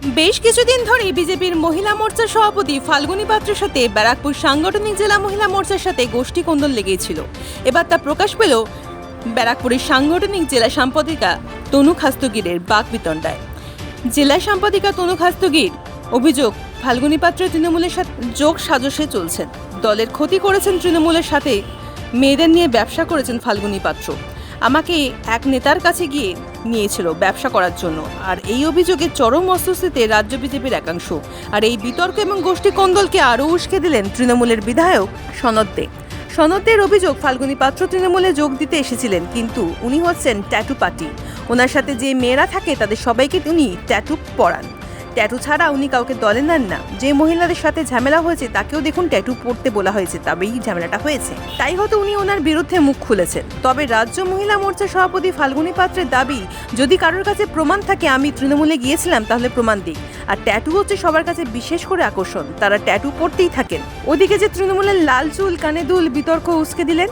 বেশ কিছুদিন ধরে বিজেপির মহিলা মোর্চার সভাপতি ফাল্গুনী পাত্রের সাথে ব্যারাকপুর সাংগঠনিক জেলা মহিলা মোর্চার সাথে গোষ্ঠী কোন্দল লেগেছিল। এবার তা প্রকাশ পেল ব্যারাকপুরের সাংগঠনিক জেলা সম্পাদিকা তনু খাস্তগিরের বাক বিতণ্ডায়। জেলা সম্পাদিকা তনু খাস্তগির অভিযোগ, ফাল্গুনী পাত্র তৃণমূলের সাথে যোগ সাজসে চলছেন। দলের ক্ষতি করেছেন তৃণমূলের সাথে, মেয়েদের নিয়ে ব্যবসা করেছেন ফাল্গুনী পাত্র। আমাকে এক নেতার কাছে গিয়ে নিয়েছিল ব্যবসা করার জন্য। আর এই অভিযোগে চরম অস্বস্তিতে রাজ্য বিজেপির একাংশ। আর এই বিতর্ক এবং গোষ্ঠী কোন্দলকে আরও উস্কে দিলেন তৃণমূলের বিধায়ক সনদ দে সনদের অভিযোগ, ফাল্গুনী পাত্র তৃণমূলে যোগ দিতে এসেছিলেন, কিন্তু উনি হচ্ছেন ট্যাটু পার্টি। ওনার সাথে যে মেয়েরা থাকে, তাদের সবাইকে উনি ট্যাটু পরান। ট্যাটু ছাড়া উনি কাউকে দলে নেন না। যে মহিলাদের সাথে ঝামেলা হয়েছে, তাকেও দেখুন ট্যাটু পড়তে বলা হয়েছে, তবেই ঝামেলাটা হয়েছে। তাই হয়তো উনি ওনার বিরুদ্ধে মুখ খুলেছেন। তবে রাজ্য মহিলা মোর্চা সভাপতি ফাল্গুনী পাত্রের দাবি, যদি কারোর কাছে প্রমাণ থাকে আমি তৃণমূলে গিয়েছিলাম, তাহলে প্রমাণ দিই। আর ট্যাটু হচ্ছে সবার কাছে বিশেষ করে আকর্ষণ, তারা ট্যাটু পড়তেই থাকেন। ওদিকে যে তৃণমূলের লাল চুল, কানে দুল, বিতর্ক উস্কে দিলেন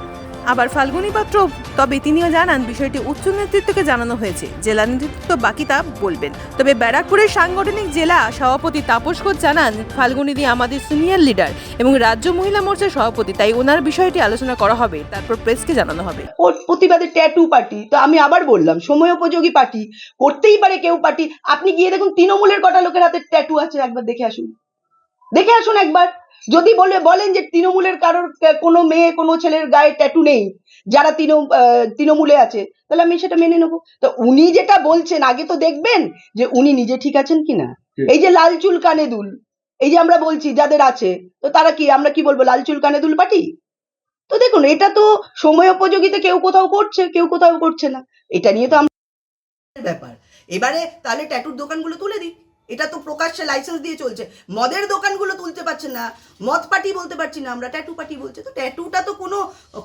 আবার ফাল্গুনী পাত্র, তবে তিনিও জানান বিষয়টি উচ্চ নেতৃত্বকে জানানো হয়েছে। জেলা নেতৃত্ব বাকি তা বলবেন। তবে ব্যারাকপুরের সাংগঠনিক জেলা সভাপতি তাপস ঘোষ জানান, ফাল্গুনী দিয়ে আমাদের সিনিয়র লিডার এবং রাজ্য মহিলা মোর্চার সভাপতি, তাই ওনার বিষয়টি আলোচনা করা হবে, তারপর প্রেসকে জানানো হবে। প্রতিবাদে ট্যাটু পার্টি, তো আমি আবার বললাম, সময় উপযোগী পার্টি, করতেই পারে কেউ পার্টি। আপনি গিয়ে দেখুন, তৃণমূলের কটা লোকের হাতে ট্যাটু আছে, একবার দেখে আসুন। দেখে আসুন একবার। যদি বলে বলেন যে তৃণমূলের কারোর কোনো মেয়ে কোনো ছেলের গায়ে ট্যাটু নেই যারা তৃণ আহ, তৃণমূলে আছে তাহলে আমি সেটা মেনে নেব। তো উনি যেটা বলছেন আগে তো দেখবেন যে উনি নিজে ঠিক আছেন কিনা। এই যে লাল চুল কানে দুল এই যে আমরা বলছি যাদের আছে তো তারা কি আমরা কি বলব লাল চুল কানে দুল পার্টি? তো দেখুন এটা তো সময় উপযোগিতা কেউ কোথাও করছে কেউ কোথাও করছে না। এটা নিয়ে তো আমরা ব্যাপার। এবারে তাহলে ট্যাটুর দোকানগুলো তুলে দিই। এটা তো প্রকাশ্যে লাইসেন্স দিয়ে চলছে। মদের দোকানগুলো তুলতে পারছে না মদ পার্টি বলতে পারছি না আমরা ট্যাটু পার্টি বলছে। তো ট্যাটুটা তো কোনো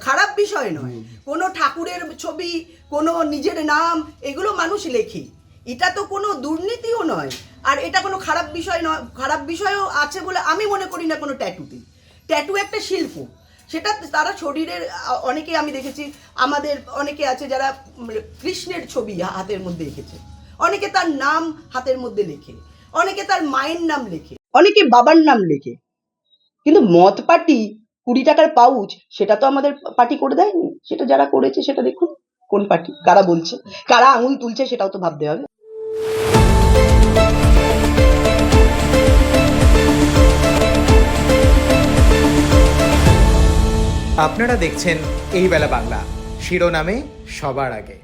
খারাপ বিষয় নয়। কোনো ঠাকুরের ছবি কোনো নিজের নাম এগুলো মানুষ লেখে। এটা তো কোনো দুর্নীতিও নয়। আর এটা কোনো খারাপ বিষয় নয় খারাপ বিষয়ও আছে বলে আমি মনে করি না কোনো ট্যাটুতে ট্যাটু একটা শিল্প। সেটা তারা শরীরের অনেকে আমি দেখেছি আমাদের অনেকে আছে যারা কৃষ্ণের ছবি হাতের মধ্যে এঁকেছে। অনেকে তার নাম হাতের মধ্যে লেখে। অনেকে তার মায়ের নাম লেখে, অনেকে বাবার নাম লেখে। কিন্তু মদ পার্টি কুড়ি টাকার পাউচ, সেটা তো আমাদের পার্টি করে দেয়নি। সেটা যারা করেছে, সেটা দেখুন কোন পার্টি, কারা বলছে, কারা আঙুল তুলছে সেটাও তো ভাবতে হবে। আপনারা দেখছেন এই বেলা বাংলা, শিরোনামে সবার আগে।